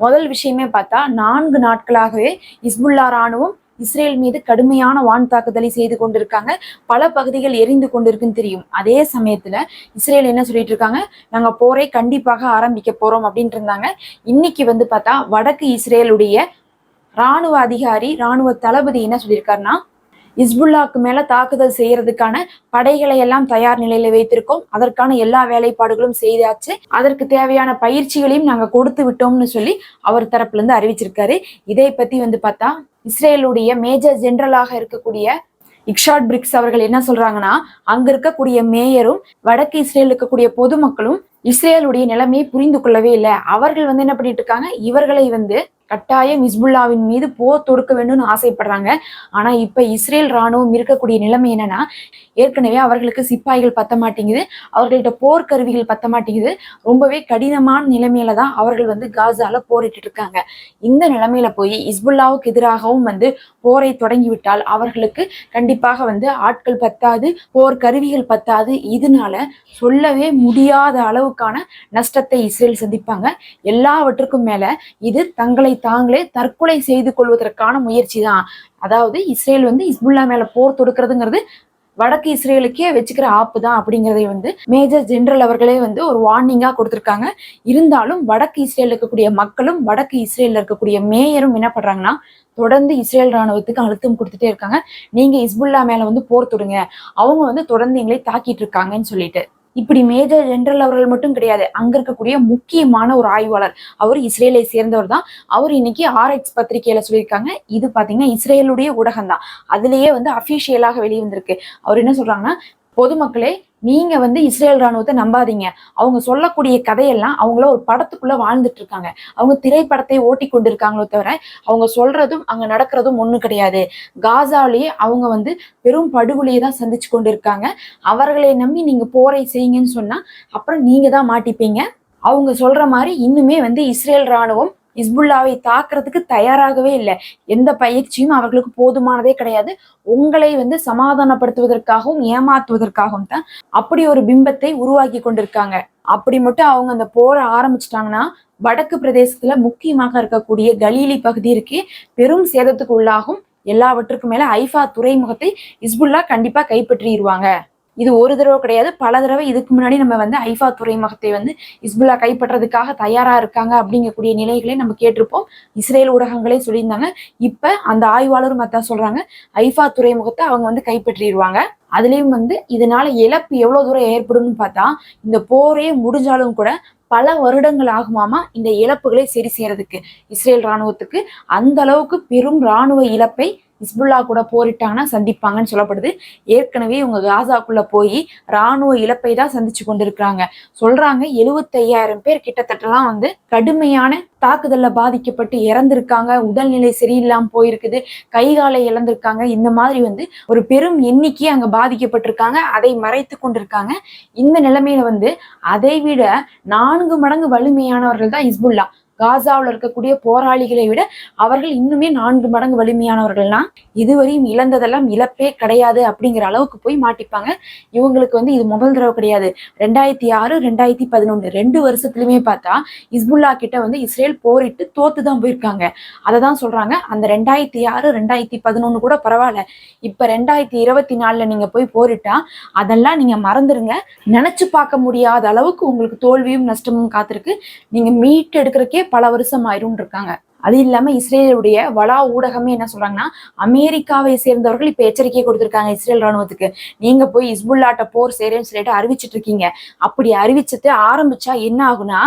முதல் விஷயமே பார்த்தா நான்கு நாட்களாகவே இஸ்புல்லா ராணுவம் இஸ்ரேல் மீது கடுமையான வான் தாக்குதலை செய்து கொண்டிருக்காங்க. பல பகுதிகள் எரிந்து கொண்டிருக்குன்னு தெரியும். அதே சமயத்துல இஸ்ரேல் என்ன சொல்லிட்டு இருக்காங்க? நாங்க போரை கண்டிப்பாக ஆரம்பிக்க போறோம் அப்படின்ட்டு இருந்தாங்க. இன்னைக்கு வந்து பார்த்தா வடக்கு இஸ்ரேலுடைய ராணுவ அதிகாரி ராணுவ தளபதி என்ன சொல்லியிருக்காருன்னா இஸ்புல்லாக்கு மேல தாக்குதல் செய்யறதுக்கான படைகளை எல்லாம் தயார் நிலையில வைத்திருக்கோம். அதற்கான எல்லா வேலைப்பாடுகளும் செய்தாச்சு. அதற்கு தேவையான பயிற்சிகளையும் நாங்க கொடுத்து விட்டோம்னு சொல்லி அவர் தரப்புல இருந்து அறிவிச்சிருக்காரு. இதை பத்தி வந்து பார்த்தா இஸ்ரேலுடைய மேஜர் ஜெனரலாக இருக்கக்கூடிய இக்ஷாட் பிரிக்ஸ் அவர்கள் என்ன சொல்றாங்கன்னா அங்க இருக்கக்கூடிய மேயரும் வடக்கு இஸ்ரேல் இருக்கக்கூடிய பொதுமக்களும் இஸ்ரேலுடைய நிலைமையை புரிந்து கொள்ளவே இல்லை. அவர்கள் வந்து என்ன பண்ணிட்டு இருக்காங்க? இவர்களை வந்து கட்டாயம் இஸ்புல்லாவின் மீது போர் தொடுக்க வேண்டும்னு ஆசைப்படுறாங்க. ஆனா இப்ப இஸ்ரேல் ராணுவம் இருக்கக்கூடிய நிலைமை என்னன்னா ஏற்கனவே அவர்களுக்கு சிப்பாய்கள் பத்த மாட்டேங்குது. அவர்கள்ட்ட போர் கருவிகள் பத்த மாட்டேங்குது. ரொம்பவே கடினமான நிலைமையில தான் அவர்கள் வந்து காசால போரிட்டு இருக்காங்க இந்த நிலைமையில போய் இஸ்புல்லாவுக்கு எதிராகவும் வந்து போரை தொடங்கிவிட்டால் அவர்களுக்கு கண்டிப்பாக வந்து ஆட்கள் பத்தாது போர் கருவிகள் பத்தாது. இதனால சொல்லவே முடியாத அளவுக்கான நஷ்டத்தை இஸ்ரேல் சந்திப்பாங்க. எல்லாவற்றுக்கும் மேல இது தங்களை தாங்களே தற்கொலை செய்து கொள்வதற்கான முயற்சி தான் அதாவது இஸ்ரேல் வந்து இஸ்புல்லா மேல போர் தொடுக்கிறதுங்கிறது வடக்கு இஸ்ரேலுக்கே வச்சுக்கிற ஆப்பு தான் அப்படிங்கிறதை வந்து மேஜர் ஜெனரல் அவர்களே வந்து ஒரு வார்னிங்காக கொடுத்துருக்காங்க. இருந்தாலும் வடக்கு இஸ்ரேலில் இருக்கக்கூடிய மக்களும் வடக்கு இஸ்ரேலில் இருக்கக்கூடிய மேயரும் என்ன பண்ணுறாங்கன்னா தொடர்ந்து இஸ்ரேல் ராணுவத்துக்கு அழுத்தம் கொடுத்துட்டே இருக்காங்க. நீங்க இஸ்புல்லா மேலே வந்து போர் தொடுங்க. அவங்க வந்து தொடர்ந்து எங்களை தாக்கிட்டு இருக்காங்கன்னு சொல்லிட்டு. இப்படி மேஜர் ஜென்ரல் அவர்கள் மட்டும் கிடையாது. அங்க இருக்கக்கூடிய முக்கியமான ஒரு ஆய்வாளர். அவர் இஸ்ரேலை சேர்ந்தவர் தான். அவர் இன்னைக்கு ஆர்எக்ஸ் பத்திரிகையில சொல்லியிருக்காங்க. இது பாத்தீங்கன்னா இஸ்ரேலுடைய ஊடகம் தான் அதுலயே வந்து அபிஷியலாக வெளிவந்திருக்கு. அவர் என்ன சொல்றாங்கன்னா பொதுமக்களே நீங்க வந்து இஸ்ரேல் ராணுவத்தை நம்பாதீங்க. அவங்க சொல்லக்கூடிய கதையெல்லாம் அவங்கள ஒரு படத்துக்குள்ள வாழ்ந்துட்டு இருக்காங்க. அவங்க திரைப்படத்தை ஓட்டி கொண்டிருக்காங்களோ தவிர அவங்க சொல்றதும் அங்க நடக்கிறதும் ஒண்ணு கிடையாது. காசாலேயே அவங்க வந்து பெரும் படுகொலையை தான் சந்திச்சு கொண்டிருக்காங்க. அவர்களை நம்பி நீங்க போரை செய்யுங்கன்னு சொன்னா அப்புறம் நீங்க தான் மாட்டிப்பீங்க. அவங்க சொல்ற மாதிரி இன்னுமே வந்து இஸ்ரேல் ராணுவம் இஸ்புல்லாவை தாக்குறதுக்கு தயாராகவே இல்லை. எந்த பயிற்சியும் அவர்களுக்கு போதுமானதே கிடையாது. உங்களை வந்து சமாதானப்படுத்துவதற்காகவும் ஏமாத்துவதற்காகவும் தான் அப்படி ஒரு பிம்பத்தை உருவாக்கி கொண்டிருக்காங்க. அப்படி மட்டும் அவங்க அந்த போரை ஆரம்பிச்சிட்டாங்கன்னா வடக்கு பிரதேசத்துல முக்கியமாக இருக்கக்கூடிய கலீலி பகுதி இருக்கு பெரும் சேதத்துக்கு உள்ளாகும். எல்லாவற்றுக்கும் மேல ஐஃபா துறைமுகத்தை இஸ்புல்லா கண்டிப்பா கைப்பற்றிடுவாங்க இது ஒரு தடவை கிடையாது. பல தடவை இதுக்கு முன்னாடி நம்ம வந்து ஐஃபா துறைமுகத்தை வந்து இஸ்புல்லா கைப்பற்றதுக்காக தயாரா இருக்காங்க அப்படிங்கக்கூடிய நிலைகளை நம்ம கேட்டிருப்போம். இஸ்ரேல் ஊடகங்களே சொல்லியிருந்தாங்க. இப்ப அந்த ஆய்வாளரும் அதான் சொல்றாங்க. ஐஃபா துறைமுகத்தை அவங்க வந்து கைப்பற்றிடுவாங்க. அதுலயும் வந்து இதனால இழப்பு எவ்வளவு தூரம் ஏற்படும்னு பார்த்தா இந்த போரே முடிஞ்சாலும் கூட பல வருடங்கள் ஆகுமாமா இந்த இழப்புகளை சரி செய்யறதுக்கு இஸ்ரேல் ராணுவத்துக்கு அந்த அளவுக்கு பெரும் ராணுவ இழப்பை ஹிஸ்புல்லா கூட போரிட்டாங்கன்னா சந்திப்பாங்கன்னு சொல்லப்படுது. ஏற்கனவே இவங்க காசாக்குள்ள போய் ராணுவ இழப்பை தான் சந்திச்சு கொண்டிருக்கிறாங்க. சொல்றாங்க எழுபத்தையாயிரம் பேர் கிட்டத்தட்டலாம் வந்து கடுமையான தாக்குதல்ல பாதிக்கப்பட்டு இறந்திருக்காங்க. உடல்நிலை சரியில்லாம போயிருக்குது. கை காலை இழந்திருக்காங்க. இந்த மாதிரி வந்து ஒரு பெரும் எண்ணிக்கை அங்க பாதிக்கப்பட்டிருக்காங்க. அதை மறைத்து கொண்டிருக்காங்க. இந்த நிலைமையில வந்து அதை விட நான்கு மடங்கு வலிமையானவர்கள் தான் இஸ்புல்லா காசாவில் இருக்கக்கூடிய போராளிகளை விட அவர்கள் இன்னுமே நான்கு மடங்கு வலிமையானவர்கள்னா இதுவரையும் இழந்ததெல்லாம் இழப்பே கிடையாது அப்படிங்கிற அளவுக்கு போய் மாட்டிப்பாங்க. இவங்களுக்கு வந்து இது முதல் தடவை கிடையாது. ரெண்டாயிரத்தி ஆறு ரெண்டாயிரத்தி பதினொன்று ரெண்டு வருஷத்துலையுமே பார்த்தா இஸ்புல்லா கிட்ட வந்து இஸ்ரேல் போரிட்டு தோத்து தான் போயிருக்காங்க. அதை தான் சொல்றாங்க. அந்த ரெண்டாயிரத்தி ஆறு ரெண்டாயிரத்தி பதினொன்று கூட பரவாயில்ல. இப்போ ரெண்டாயிரத்தி இருபத்தி நாலில் நீங்கள் போய் போரிட்டா அதெல்லாம் நீங்கள் மறந்துடுங்க நினச்சி பார்க்க முடியாத அளவுக்கு உங்களுக்கு தோல்வியும் நஷ்டமும் காத்திருக்கு. நீங்கள் மீட் எடுக்கிறக்கே பல வருஷம் ஆயிரும் இருக்காங்க. அது இல்லாம இஸ்ரேலுடைய வலா ஊடகமே என்ன சொல்றாங்கன்னா அமெரிக்காவை சேர்ந்தவர்கள் இப்ப எச்சரிக்கை கொடுத்திருக்காங்க இஸ்ரேல் ராணுவத்துக்கு. நீங்க போய் இஸ்புல்லாட்ட போர் சேரேன்னு சொல்லிட்டு அறிவிச்சிட்டு இருக்கீங்க அப்படி அறிவிச்சுட்டு ஆரம்பிச்சா என்ன ஆகுனா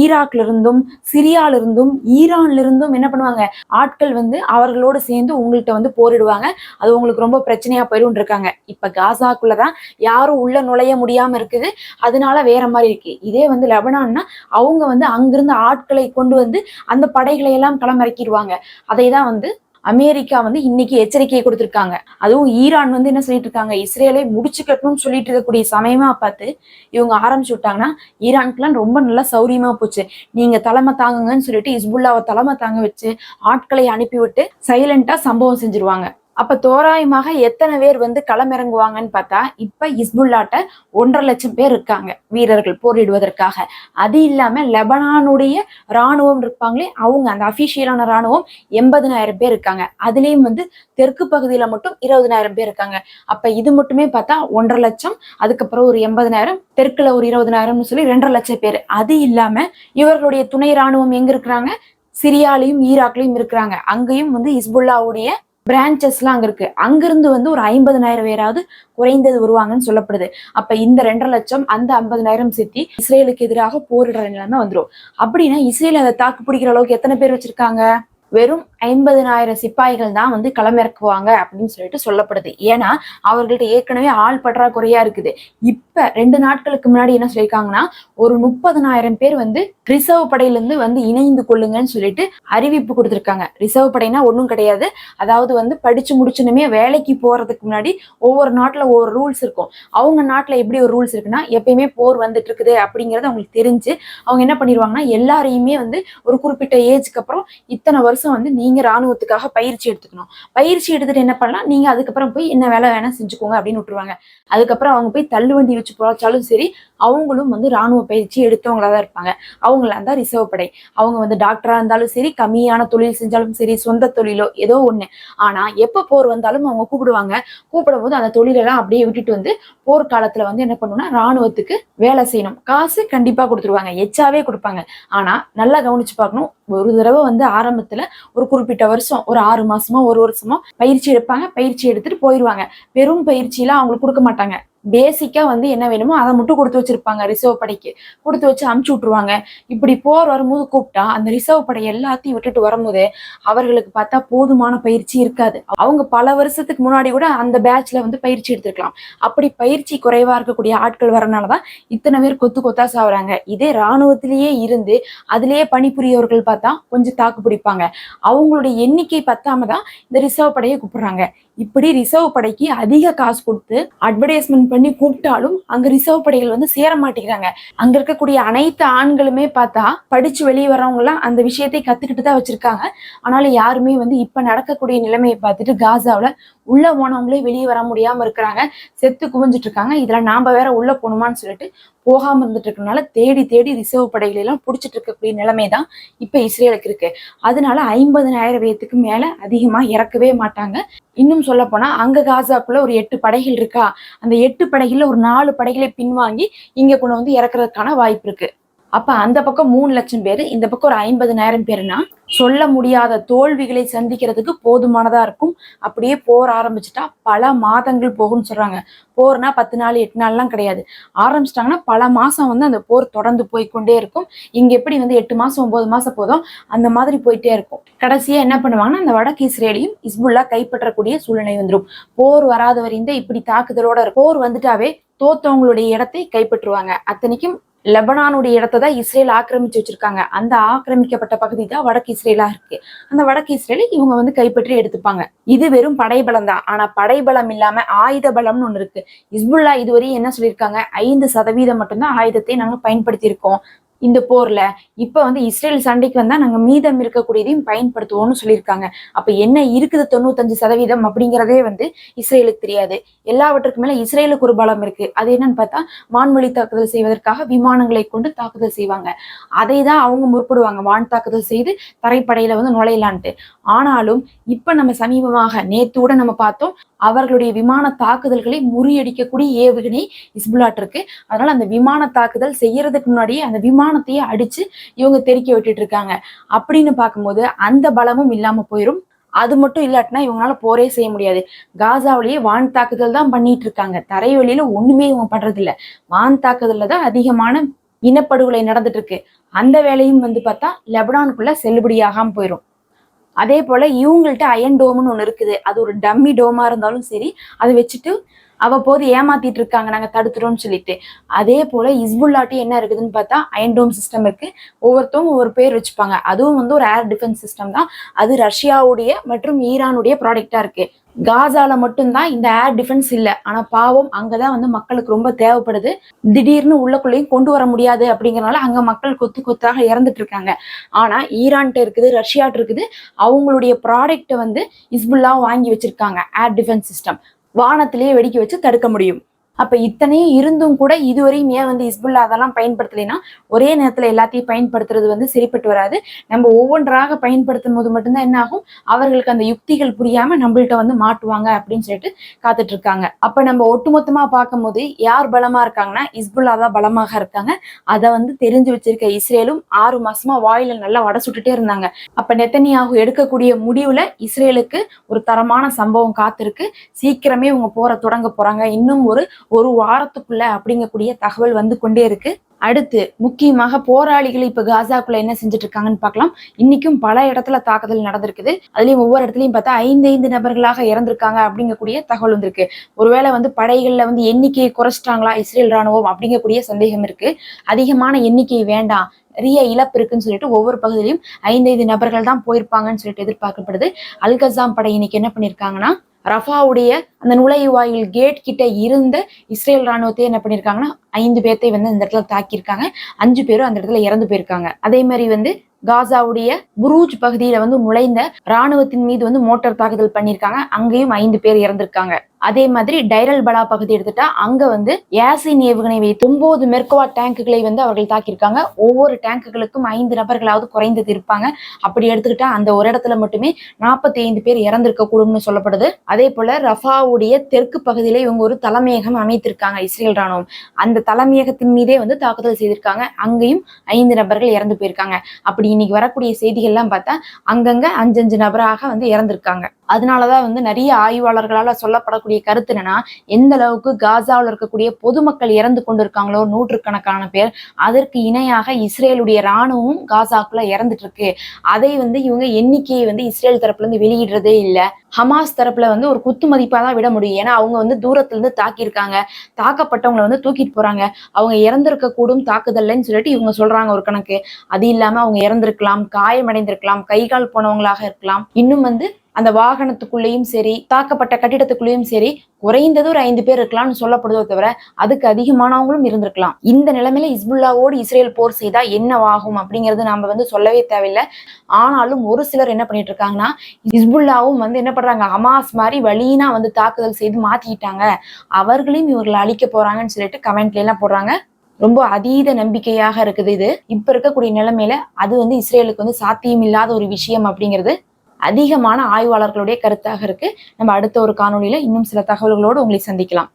ஈராக்ல இருந்தும் சிரியால இருந்தும் ஈரான்ல இருந்தும் என்ன பண்ணுவாங்க ஆட்கள் வந்து அவர்களோடு சேர்ந்து உங்கள்கிட்ட வந்து போரிடுவாங்க. அது உங்களுக்கு ரொம்ப பிரச்சனையா போயிடும் இருக்காங்க. இப்ப காசாக்குள்ளதான் யாரும் உள்ள நுழைய முடியாம இருக்குது. அதனால வேற மாதிரி இருக்கு. இதே வந்து லெபனான்னா அவங்க வந்து அங்கிருந்து ஆட்களை கொண்டு வந்து அந்த படைகளை எல்லாம் களமிறக்கிடுவாங்க அதை தான் வந்து அமெரிக்கா வந்து இன்னைக்கு எச்சரிக்கையை கொடுத்துருக்காங்க. அதுவும் ஈரான் வந்து என்ன சொல்லிட்டு இருக்காங்க இஸ்ரேலை முடிச்சு கட்டணும்னு சொல்லிட்டு இருக்கக்கூடிய சமயமா பார்த்து இவங்க ஆரம்பிச்சு விட்டாங்கன்னா ஈரானுக்குலாம் ரொம்ப நல்லா சௌரியமா போச்சு. நீங்க தலைமை தாங்குங்கன்னு சொல்லிட்டு இஸ்புல்லாவை தலைமை தாங்க வச்சு ஆட்களை அனுப்பி விட்டு சைலண்டா சம்பவம் செஞ்சிருவாங்க. அப்ப தோராயமாக எத்தனை பேர் வந்து களமிறங்குவாங்கன்னு பார்த்தா இப்ப இஸ்புல்லாட்ட ஒன்றரை லட்சம் பேர் இருக்காங்க வீரர்கள் போரிடுவதற்காக. அது இல்லாம லெபனானுடைய ராணுவம் இருப்பாங்களே அவங்க அந்த அபிஷியலான ராணுவம் எண்பதினாயிரம் பேர் இருக்காங்க. அதுலயும் வந்து தெற்கு பகுதியில மட்டும் இருபதனாயிரம் பேர் இருக்காங்க. அப்ப இது மட்டுமே பார்த்தா ஒன்றரை லட்சம் அதுக்கப்புறம் ஒரு எண்பதனாயிரம் தெற்குல ஒரு இருபதனாயிரம்னு சொல்லி ரெண்டரை லட்சம் பேர். அது இல்லாம இவர்களுடைய துணை ராணுவம் எங்க இருக்கிறாங்க? சிரியாலையும் ஈராக்லையும் இருக்கிறாங்க. அங்கேயும் வந்து இஸ்புல்லாவுடைய பிரான்ச்சஸ்லாம் அங்க இருக்கு. அங்கிருந்து வந்து ஒரு ஐம்பதனாயிரம் பேராவது குறைந்தது வருவாங்கன்னு சொல்லப்படுது. அப்ப இந்த ரெண்டரை லட்சம் அந்த ஐம்பதனாயிரம் சேர்த்தி இஸ்ரேலுக்கு எதிராக போரிடுற நிலைமை வந்துடும் அப்படின்னா இஸ்ரேல் அதை தாக்கு பிடிக்கிற அளவுக்கு எத்தனை பேர் வச்சிருக்காங்க? வெறும் ஐம்பதனாயிரம் சிப்பாய்கள் தான் வந்து களமிறக்குவாங்க அப்படின்னு சொல்லிட்டு சொல்லப்படுது. ஏன்னா அவர்கள்ட்ட ஏற்கனவே ஆள் பற்றாக்குறையா இருக்குது. இப்ப ரெண்டு நாட்களுக்கு முன்னாடி என்ன சொல்லியிருக்காங்கன்னா ஒரு முப்பதனாயிரம் பேர் வந்து ரிசர்வ் படையிலிருந்து வந்து இணைந்து கொள்ளுங்கன்னு சொல்லிட்டு அறிவிப்பு கொடுத்துருக்காங்க. ரிசர்வ் படைனா ஒன்றும் கிடையாது. அதாவது வந்து படிச்சு முடிச்சுனுமே வேலைக்கு போறதுக்கு முன்னாடி ஒவ்வொரு நாட்டில் ஒவ்வொரு ரூல்ஸ் இருக்கும். அவங்க நாட்டில் எப்படி ஒரு ரூல்ஸ் இருக்குன்னா எப்பயுமே போர் வந்துட்டு இருக்குது அப்படிங்கறது அவங்களுக்கு தெரிஞ்சு அவங்க என்ன பண்ணிடுவாங்கன்னா எல்லாரையுமே வந்து ஒரு குறிப்பிட்ட ஏஜ்க்கு அப்புறம் இத்தனை வருஷம் வந்து நீங்க ராணுவத்துக்காக பயிற்சி எடுத்துக்கணும். பயிற்சி எடுத்துட்டு என்ன பண்ணலாம்? நீங்க அதுக்கப்புறம் போய் என்ன வேலை வேணால் செஞ்சுக்கோங்க அப்படின்னு விட்டுருவாங்க. அதுக்கப்புறம் அவங்க போய் தள்ளுவண்டி வச்சு போச்சாலும் சரி அவங்களும் வந்து ராணுவ பயிற்சி எடுத்தவங்களா தான் இருப்பாங்க. அவங்களா தான் ரிசர்வ் படை. அவங்க வந்து டாக்டரா இருந்தாலும் சரி கம்மியான தொழில் செஞ்சாலும் சரி சொந்த தொழிலோ ஏதோ ஒண்ணு. ஆனா எப்ப போர் வந்தாலும் அவங்க கூப்பிடுவாங்க. கூப்பிடும் போது அந்த தொழிலெல்லாம் அப்படியே விட்டுட்டு வந்து போர்க்காலத்தில் வந்து என்ன பண்ணணும்னா ராணுவத்துக்கு வேலை செய்யணும். காசு கண்டிப்பா கொடுத்துருவாங்க. எச்சாவே கொடுப்பாங்க. ஆனா நல்லா கவனிச்சு பார்க்கணும். ஒரு தடவை வந்து ஆரம்பத்துல ஒரு குறிப்பிட்ட வருஷம் ஒரு ஆறு மாசமோ ஒரு வருஷமோ பயிற்சி எடுப்பாங்க. பயிற்சி எடுத்துட்டு போயிடுவாங்க வெறும் பயிற்சியெல்லாம் அவங்களுக்கு கொடுக்க மாட்டாங்க. பேசிக்காக வந்து என்ன வேணுமோ அதை மட்டும் கொடுத்து வச்சிருப்பாங்க ரிசர்வ் படைக்கு. கொடுத்து வச்சு அமுச்சு விட்ருவாங்க இப்படி போர் வரும்போது கூப்பிட்டா அந்த ரிசர்வ் படை எல்லாத்தையும் விட்டுட்டு வரும்போது அவர்களுக்கு பார்த்தா போதுமான பயிற்சி இருக்காது. அவங்க பல வருஷத்துக்கு முன்னாடி கூட அந்த பேட்ச்ல வந்து பயிற்சி எடுத்திருக்கலாம். அப்படி பயிற்சி குறைவா இருக்கக்கூடிய ஆட்கள் வரனாலதான் இத்தனை பேர் கொத்து கொத்தா சாவுறாங்க. இதே ராணுவத்திலேயே இருந்து அதிலேயே பணிபுரியவர்கள் பார்த்தா கொஞ்சம் தாக்கு பிடிப்பாங்க. அவங்களுடைய எண்ணிக்கை பத்தாம தான் இந்த ரிசர்வ் படையை கூப்பிடுறாங்க. இப்படி ரிசர்வ் படைக்கு அதிக காசு கொடுத்து அட்வர்டைஸ்மெண்ட் பண்ணி கூப்பிட்டாலும் அங்க ரிசர்வ் படைகள் வந்து சேர மாட்டேங்கிறாங்க. அங்க இருக்கக்கூடிய அனைத்து ஆண்களுமே பார்த்தா படிச்சு வெளியே வர்றவங்க எல்லாம் அந்த விஷயத்தை கத்துக்கிட்டு தான் வச்சிருக்காங்க. ஆனாலும் யாருமே வந்து இப்ப நடக்கக்கூடிய நிலைமையை பார்த்துட்டு காசாவுல உள்ள போனவங்களே வெளியே வர முடியாம இருக்கிறாங்க. செத்து குவிஞ்சிட்டு இருக்காங்க. இதுல நாம வேற உள்ள போகணுமான்னு சொல்லிட்டு போகாம இருந்துட்டு இருக்கனால தேடி தேடி ரிசர்வ் படைகளெல்லாம் எல்லாம் புடிச்சிட்டு இருக்கக்கூடிய நிலைமை தான் இப்ப இஸ்ரேலுக்கு இருக்கு. அதனால ஐம்பதனாயிரம் பேத்துக்கு மேல அதிகமா இறக்கவே மாட்டாங்க. இன்னும் சொல்ல போனா அங்க காசாக்குள்ள ஒரு எட்டு படைகள் இருக்கா? அந்த எட்டு படைகள்ல ஒரு நாலு படைகளை பின்வாங்கி இங்க கொண்டு வந்து இறக்குறதுக்கான வாய்ப்பு இருக்கு. அப்ப அந்த பக்கம் மூணு லட்சம் பேர் இந்த பக்கம் ஒரு ஐம்பதுனாயிரம் பேருனா சொல்ல முடியாத தோல்விகளை சந்திக்கிறதுக்கு போதுமானதா இருக்கும். அப்படியே போர் ஆரம்பிச்சுட்டா பல மாதங்கள் போகும்னு சொல்றாங்க. போர்னா பத்து நாள் எட்டு நாள்லாம் கிடையாது. ஆரம்பிச்சிட்டாங்கன்னா பல மாசம் வந்து அந்த போர் தொடர்ந்து போய்க்கொண்டே இருக்கும். இங்க எப்படி வந்து எட்டு மாசம் ஒன்பது மாசம் போதும் அந்த மாதிரி போயிட்டே இருக்கும். கடைசியா என்ன பண்ணுவாங்கன்னா அந்த வடக்கு இஸ்ரேலையும் இஸ்புல்லா கைப்பற்றக்கூடிய சூழ்நிலை வந்துடும் போர் வராத வரைந்த இப்படி தாக்குதலோட போர் வந்துட்டாவே தோத்தவங்களுடைய இடத்தை கைப்பற்றுவாங்க. அத்தனைக்கும் லெபனானுடைய இடத்தை தான் இஸ்ரேல் ஆக்கிரமிச்சு வச்சிருக்காங்க. அந்த ஆக்கிரமிக்கப்பட்ட பகுதி தான் வடக்கு இஸ்ரேலா இருக்கு. அந்த வடக்கு இஸ்ரேலை இவங்க வந்து கைப்பற்றி எடுத்துப்பாங்க. இது வெறும் படைபலம் தான். ஆனா படைபலம் இல்லாம ஆயுத பலம்னு ஒண்ணு இருக்கு. இஸ்புல்லா இதுவரையும் என்ன சொல்லியிருக்காங்க? ஐந்து சதவீதம் மட்டும்தான் ஆயுதத்தை நாங்க பயன்படுத்தி இருக்கோம் இந்த போர்ல. இப்ப வந்து இஸ்ரேல் சண்டைக்கு வந்தா நாங்க மீதம் இருக்கக்கூடியதையும் பயன்படுத்துவோம்னு சொல்லியிருக்காங்க. அப்ப என்ன இருக்குது தொண்ணூத்தஞ்சு சதவீதம் அப்படிங்கிறதே வந்து இஸ்ரேலுக்கு தெரியாது. எல்லாவற்றுக்கு மேல இஸ்ரேலுக்கு ஒரு பலம் இருக்கு. அது என்னன்னு பார்த்தா வான்வழி தாக்குதல் செய்வதற்காக விமானங்களை கொண்டு தாக்குதல் செய்வாங்க. அதை தான் அவங்க முற்படுவாங்க. வான் தாக்குதல் செய்து தரைப்படையில வந்து நுழையலான்ட்டு. ஆனாலும் இப்ப நம்ம சமீபமாக நேத்து கூட நம்ம பார்த்தோம் அவர்களுடைய விமான தாக்குதல்களை முறியடிக்கக்கூடிய ஏவுகணை இஸ்புலாட் இருக்கு. அதனால அந்த விமான தாக்குதல் செய்யறதுக்கு முன்னாடியே அந்த விமானத்தையே அடிச்சு இவங்க தெறிக்க விட்டுட்டு இருக்காங்க. அப்படின்னு பார்க்கும்போது அந்த பலமும் இல்லாம போயிடும் அது மட்டும் இல்லாட்டினா இவங்களால போரே செய்ய முடியாது. காசாவிலேயே வான் தாக்குதல் தான் பண்ணிட்டு இருக்காங்க. தரைவெளியில ஒண்ணுமே இவங்க பண்றது இல்ல வான் தாக்குதல்ல தான் அதிகமான இனப்படுகொலை நடந்துட்டு இருக்கு. அந்த வேலையும் வந்து பார்த்தா லெபனானுக்குள்ள செல்லுபடியாகாம போயிடும் அதே போல இவங்கள்ட்ட அயன் டோம்னு ஒன்று இருக்குது. அது ஒரு டம்மி டோமா இருந்தாலும் சரி அதை வச்சுட்டு அவ்வப்போது ஏமாத்திட்டு இருக்காங்க நாங்க தடுத்துறோம்னு சொல்லிட்டு. அதே போல இஸ்புல்லாட்டி என்ன இருக்குதுன்னு பார்த்தா அயன்டோம் சிஸ்டம் இருக்கு. ஒவ்வொருத்தவங்க ஒவ்வொரு பேர் வச்சுப்பாங்க. அதுவும் வந்து ஒரு ஏர் டிஃபென்ஸ் சிஸ்டம் தான். அது ரஷ்யாவுடைய மற்றும் ஈரானுடைய ப்ராடக்டா இருக்கு. காசால மட்டும்தான் இந்த ஏர் டிஃபென்ஸ் இல்ல. ஆனா பாவம் அங்கதான் வந்து மக்களுக்கு ரொம்ப தேவைப்படுது. திடீர்னு உள்ளக்குள்ளேயும் கொண்டு வர முடியாது அப்படிங்கறனால அங்க மக்கள் கொத்து கொத்தாக இறந்துட்டு இருக்காங்க ஆனா ஈரான்ட்ட இருக்குது ரஷ்யாட்டு இருக்குது. அவங்களுடைய ப்ராடக்ட்டை வந்து இஸ்புல்லா வாங்கி வச்சிருக்காங்க ஏர் டிஃபென்ஸ் சிஸ்டம் வானத்திலேயே வெடிக்க வச்சு தடுக்க முடியும். அப்ப இத்தனையும் இருந்தும் கூட இதுவரையும் ஏன் வந்து இஸ்புல்லா அதெல்லாம் பயன்படுத்தலைன்னா ஒரே நேரத்துல எல்லாத்தையும் பயன்படுத்துறது வந்து சரிப்பட்டு வராது. நம்ம ஒவ்வொன்றாக பயன்படுத்தும் போது மட்டும்தான் என்ன ஆகும்? அவர்களுக்கு அந்த யுக்திகள் புரியாம நம்மள்ட்ட வந்து மாட்டுவாங்க அப்படின்னு சொல்லிட்டு காத்துட்டு இருக்காங்க. அப்ப நம்ம ஒட்டுமொத்தமா பார்க்கும்போது யார் பலமா இருக்காங்கன்னா இஸ்புல்லா தான் பலமாக இருக்காங்க. அதை வந்து தெரிஞ்சு வச்சிருக்க இஸ்ரேலும் ஆறு மாசமா வாயில நல்லா வடை சுட்டுட்டே இருந்தாங்க. அப்ப நெத்தனியாகு எடுக்கக்கூடிய முடிவுல இஸ்ரேலுக்கு ஒரு தரமான சம்பவம் காத்திருக்கு. சீக்கிரமே இவங்க போற தொடங்க போறாங்க. இன்னும் ஒரு ஒரு வாரத்துக்குள்ள அப்படிங்கக்கூடிய தகவல் வந்து கொண்டே இருக்கு. அடுத்து முக்கியமாக போராளிகள் இப்ப காசாக்குள்ள என்ன செஞ்சுட்டு இருக்காங்கன்னு பார்க்கலாம். இன்னைக்கும் பல இடத்துல தாக்குதல் நடந்திருக்குது. அதுலயும் ஒவ்வொரு இடத்துலயும் பார்த்தா ஐந்து ஐந்து நபர்களாக இறந்திருக்காங்க அப்படிங்கக்கூடிய தகவல் வந்திருக்கு. ஒருவேளை வந்து படைகள்ல வந்து எண்ணிக்கையை குறைச்சிட்டாங்களா இஸ்ரேல் ராணுவம் அப்படிங்கக்கூடிய சந்தேகம் இருக்கு. அதிகமான எண்ணிக்கை வேண்டாம். நிறைய இழப்பு இருக்குன்னு சொல்லிட்டு ஒவ்வொரு பகுதியிலும் ஐந்து ஐந்து நபர்கள் தான் போயிருப்பாங்கன்னு சொல்லிட்டு எதிர்பார்க்கப்படுது. அல்கசாம் படை இன்னைக்கு என்ன பண்ணிருக்காங்கன்னா ரஃபாவுடைய அந்த நுழைவாயில் கேட் கிட்ட இருந்த இஸ்ரேல் ராணுவத்தை என்ன பண்ணியிருக்காங்கன்னா ஐந்து பேர்த்தை வந்து இந்த இடத்துல தாக்கியிருக்காங்க. அஞ்சு பேரும் அந்த இடத்துல இறந்து போயிருக்காங்க. அதே மாதிரி வந்து காசாவுடைய புரூஜ் பகுதியில வந்து நுழைந்த ராணுவத்தின் மீது வந்து மோட்டார் தாக்குதல் பண்ணியிருக்காங்க. அங்கேயும் ஐந்து பேர் இறந்திருக்காங்க. அதே மாதிரி டைரல் பலா பகுதி எடுத்துட்டா அங்க வந்து ஏசின் ஏவுகணை வைத்து ஒன்பது மெர்கவா டேங்குகளை வந்து அவர்கள் தாக்கியிருக்காங்க. ஒவ்வொரு டேங்குகளுக்கும் ஐந்து நபர்களாவது குறைந்தது இருப்பாங்க. அப்படி எடுத்துக்கிட்டா அந்த ஒரு இடத்துல மட்டுமே நாற்பத்தி ஐந்து பேர் இறந்திருக்க கூடும்னு சொல்லப்படுது. அதே போல ரஃபாவுடைய தெற்கு பகுதியில இவங்க ஒரு தலைமையகம் அமைத்திருக்காங்க இஸ்ரேல் ராணுவம் அந்த தலைமையகத்தின் மீதே வந்து தாக்குதல் செய்திருக்காங்க. அங்கேயும் ஐந்து நபர்கள் இறந்து போயிருக்காங்க. அப்படி இன்னைக்கு வரக்கூடிய செய்திகள்லாம் பார்த்தா அங்கங்க அஞ்சஞ்சு நபராக வந்து இறந்திருக்காங்க. அதனாலதான் வந்து நிறைய ஆய்வாளர்களால சொல்லப்படக்கூடிய கருத்து என்னன்னா எந்த அளவுக்கு காசாவில் இருக்கக்கூடிய பொதுமக்கள் இறந்து கொண்டிருக்காங்களோ நூற்றுக்கணக்கான பேர் அதற்கு இணையாக இஸ்ரேலுடைய ராணுவம் காசாக்குள்ள இறந்துட்டு இருக்கு அதை வந்து இவங்க எண்ணிக்கையை வந்து இஸ்ரேல் தரப்புல இருந்து வெளியிடுறதே இல்லை. ஹமாஸ் தரப்புல வந்து ஒரு குத்து மதிப்பா தான் விட முடியும். ஏன்னா அவங்க வந்து தூரத்துல இருந்து தாக்கியிருக்காங்க. தாக்கப்பட்டவங்களை வந்து தூக்கிட்டு போறாங்க. அவங்க இறந்திருக்க கூடும் தாக்குதல்லைன்னு சொல்லிட்டு இவங்க சொல்றாங்க ஒரு கணக்கு. அது இல்லாம அவங்க இறந்திருக்கலாம் காயமடைந்திருக்கலாம் கை கால் போனவங்களாக இருக்கலாம். இன்னும் வந்து அந்த வாகனத்துக்குள்ளேயும் சரி தாக்கப்பட்ட கட்டிடத்துக்குள்ளேயும் சரி குறைந்தது ஒரு ஐந்து பேர் இருக்கலாம்னு சொல்லப்படுதோ தவிர அதுக்கு அதிகமானவங்களும் இருந்திருக்கலாம். இந்த நிலைமையில இஸ்புல்லாவோடு இஸ்ரேல் போர் செய்தா என்னவாகும் அப்படிங்கிறது நாம வந்து சொல்லவே தேவையில்லை. ஆனாலும் ஒரு சிலர் என்ன பண்ணிட்டு இருக்காங்கன்னா இஸ்புல்லாவும் வந்து என்ன பண்றாங்க ஹமாஸ் மாதிரி வழியினா வந்து தாக்குதல் செய்து மாத்திக்கிட்டாங்க. அவர்களையும் இவர்களை அழிக்க போறாங்கன்னு சொல்லிட்டு கமெண்ட்ல எல்லாம் போடுறாங்க. ரொம்ப அதீத நம்பிக்கையாக இருக்குது இது. இப்ப இருக்கக்கூடிய நிலைமையில அது வந்து இஸ்ரேலுக்கு வந்து சாத்தியம் இல்லாத ஒரு விஷயம் அப்படிங்கிறது அதிகமான ஆய்வாளர்களுடைய கருத்தாக இருக்கு. நம்ம அடுத்த ஒரு காணொலியில இன்னும் சில தகவல்களோடு உங்களை சந்திக்கலாம்.